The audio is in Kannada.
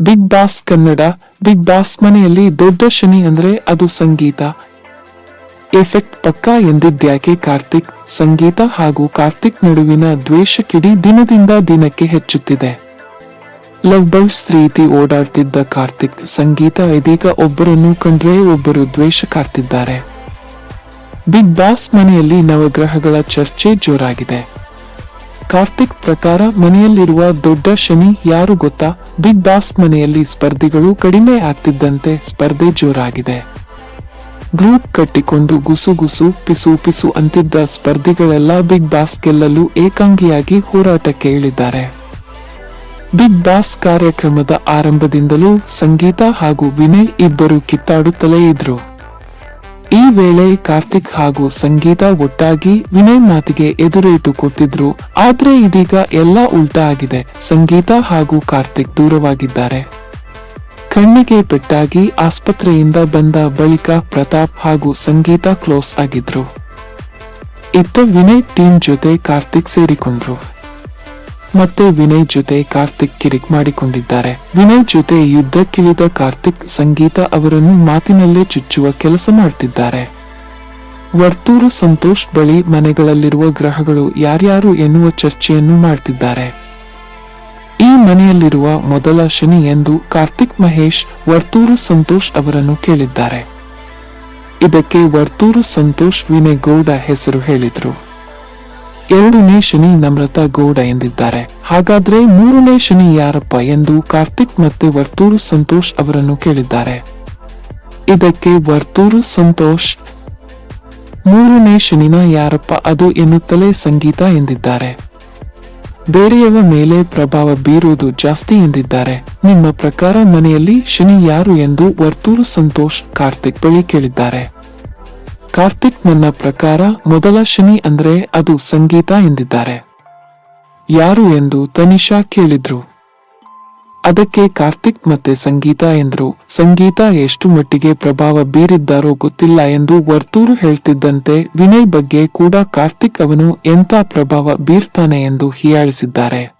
Bigg Boss Kannada, Bigg Boss ಮನೆಯಲ್ಲಿ ದೊಡ್ಡ ಶನಿ ಅಂದ್ರೆ ಅದು ಸಂಗೀತ. ಎಫೆಕ್ಟ್ ಪಕ್ಕಾ ಎಂದಿದ್ಯಾಕೆ ಕಾರ್ತಿಕ್? ಸಂಗೀತ ಹಾಗೂ ಕಾರ್ತಿಕ್ ನಡುವಿನ ದ್ವೇಷ ಕಿಡಿ ದಿನದಿಂದ ದಿನಕ್ಕೆ ಹೆಚ್ಚುತ್ತಿದೆ. ಲವ್ ಬರ್ಡ್ಸ್ ರೀತಿ ಓಡಾಡ್ತಿದ್ದ ಕಾರ್ತಿಕ್ ಸಂಗೀತ ಇದೀಗ ಒಬ್ಬರನ್ನು ಕಂಡ್ರೆ ಒಬ್ಬರು ದ್ವೇಷ ಕಾರ್ತಿದ್ದಾರೆ. ಬಿಗ್ ಬಾಸ್ ಮನೆಯಲ್ಲಿ ನವಗ್ರಹಗಳ ಚರ್ಚೆ ಜೋರಾಗಿದೆ. ಕಾರ್ತಿಕ್ ಪ್ರಕಾರ ಮನೆಯಲ್ಲಿರುವ ದೊಡ್ಡ ಶನಿ ಯಾರು ಗೊತ್ತಾ? ಬಿಗ್ ಬಾಸ್ ಮನೆಯಲ್ಲಿ ಸ್ಪರ್ಧಿಗಳು ಕಡಿಮೆ ಆಗ್ತಿದ್ದಂತೆ ಸ್ಪರ್ಧೆ ಜೋರಾಗಿದೆ. ಗ್ರೂಪ್ ಕಟ್ಟಿಕೊಂಡು ಗುಸುಗುಸು ಪಿಸು ಪಿಸು ಅಂತಿದ್ದ ಸ್ಪರ್ಧಿಗಳೆಲ್ಲ ಬಿಗ್ ಬಾಸ್ ಗೆಲ್ಲಲು ಏಕಾಂಗಿಯಾಗಿ ಹೋರಾಟಕ್ಕೆ ಇಳಿದ್ದಾರೆ. ಬಿಗ್ ಬಾಸ್ ಕಾರ್ಯಕ್ರಮದ ಆರಂಭದಿಂದಲೂ ಸಂಗೀತ ಹಾಗೂ ವಿನಯ್ ಇಬ್ಬರು ಕಿತ್ತಾಡುತ್ತಲೇ ಇದ್ರು. ಈ ವೇಳೆ ಕಾರ್ತಿಕ್ ಹಾಗೂ ಸಂಗೀತ ಒಟ್ಟಾಗಿ ವಿನಯ್ ಮಾತಿಗೆ ಎದುರೇಟು ಕೊಟ್ಟಿದ್ರು ಆದ್ರೆ ಇದೀಗ ಎಲ್ಲ ಉಲ್ಟಾ ಆಗಿದೆ. ಸಂಗೀತ ಹಾಗೂ ಕಾರ್ತಿಕ್ ದೂರವಾಗಿದ್ದಾರೆ. ಕಣ್ಣಿಗೆ ಪೆಟ್ಟಾಗಿ ಆಸ್ಪತ್ರೆಯಿಂದ ಬಂದ ಬಳಿಕ ಪ್ರತಾಪ್ ಹಾಗೂ ಸಂಗೀತ ಕ್ಲೋಸ್ ಆಗಿದ್ರು. ಇತ್ತ ವಿನಯ್ ಟೀಮ್ ಜೊತೆ ಕಾರ್ತಿಕ್ ಸೇರಿಕೊಂಡ್ರು. ಮತ್ತೆ ವಿನಯ್ ಜೊತೆ ಕಾರ್ತಿಕ್ ಕಿರಿಕ್ ಮಾಡಿಕೊಂಡಿದ್ದಾರೆ. ವಿನಯ್ ಜೊತೆ ಯುದ್ಧಕ್ಕಿಳಿದ ಕಾರ್ತಿಕ್ ಸಂಗೀತ ಅವರನ್ನು ಮಾತಿನಲ್ಲೇ ಚುಚ್ಚುವ ಕೆಲಸ ಮಾಡ್ತಿದ್ದಾರೆ. ವರ್ತೂರು ಸಂತೋಷ್ ಬಳಿ ಮನೆಗಳಲ್ಲಿರುವ ಗ್ರಹಗಳು ಯಾರ್ಯಾರು ಎನ್ನುವ ಚರ್ಚೆಯನ್ನು ಮಾಡ್ತಿದ್ದಾರೆ. ಈ ಮನೆಯಲ್ಲಿರುವ ಮೊದಲ ಶನಿ ಎಂದು ಕಾರ್ತಿಕ್ ಮಹೇಶ್, ವರ್ತೂರು ಸಂತೋಷ್ ಅವರನ್ನು ಕೇಳಿದ್ದಾರೆ. ಇದಕ್ಕೆ ವರ್ತೂರು ಸಂತೋಷ್ ವಿನಯ್ ಗೌಡ ಹೆಸರು ಹೇಳಿದ್ರು. ಎರಡನೇ ಶನಿ ನಮ್ರತಾ ಗೌಡ ಎಂದಿದ್ದಾರೆ. ಹಾಗಾದ್ರೆ ಮೂರನೇ ಶನಿ ಯಾರಪ್ಪ ಎಂದು ಕಾರ್ತಿಕ್ ಮತ್ತೆ ವರ್ತೂರು ಸಂತೋಷ್ ಅವರನ್ನು ಕೇಳಿದ್ದಾರೆ. ಇದಕ್ಕೆ ವರ್ತೂರು ಸಂತೋಷ್, ಮೂರನೇ ಶನಿನ ಯಾರಪ್ಪ ಅದು ಎನ್ನುತ್ತಲೇ ಸಂಗೀತ ಎಂದಿದ್ದಾರೆ. ಬೇರೆಯವರ ಮೇಲೆ ಪ್ರಭಾವ ಬೀರುವುದು ಜಾಸ್ತಿ ಎಂದಿದ್ದಾರೆ. ನಿಮ್ಮ ಪ್ರಕಾರ ಮನೆಯಲ್ಲಿ ಶನಿ ಯಾರು ಎಂದು ವರ್ತೂರು ಸಂತೋಷ್, ಕಾರ್ತಿಕ್ ಬಳಿ ಕೇಳಿದ್ದಾರೆ. ಕಾರ್ತಿಕ್ ನನ್ನ ಪ್ರಕಾರ ಮೊದಲ ಶನಿ ಅಂದ್ರೆ ಅದು ಸಂಗೀತ ಎಂದಿದ್ದಾರೆ. ಯಾರು ಎಂದು ತನಿಷಾ ಕೇಳಿದ್ರು. ಅದಕ್ಕೆ ಕಾರ್ತಿಕ್ ಮತ್ತೆ ಸಂಗೀತ ಎಂದರು. ಸಂಗೀತ ಎಷ್ಟು ಮಟ್ಟಿಗೆ ಪ್ರಭಾವ ಬೀರಿದ್ದಾರೋ ಗೊತ್ತಿಲ್ಲ ಎಂದು ವರ್ತೂರು ಹೇಳ್ತಿದ್ದಂತೆ ವಿನಯ್ ಬಗ್ಗೆ ಕೂಡ ಕಾರ್ತಿಕ್ ಅವನು ಎಂಥ ಪ್ರಭಾವ ಬೀರ್ತಾನೆ ಎಂದು ಹೀಯಾಳಿಸಿದ್ದಾರೆ.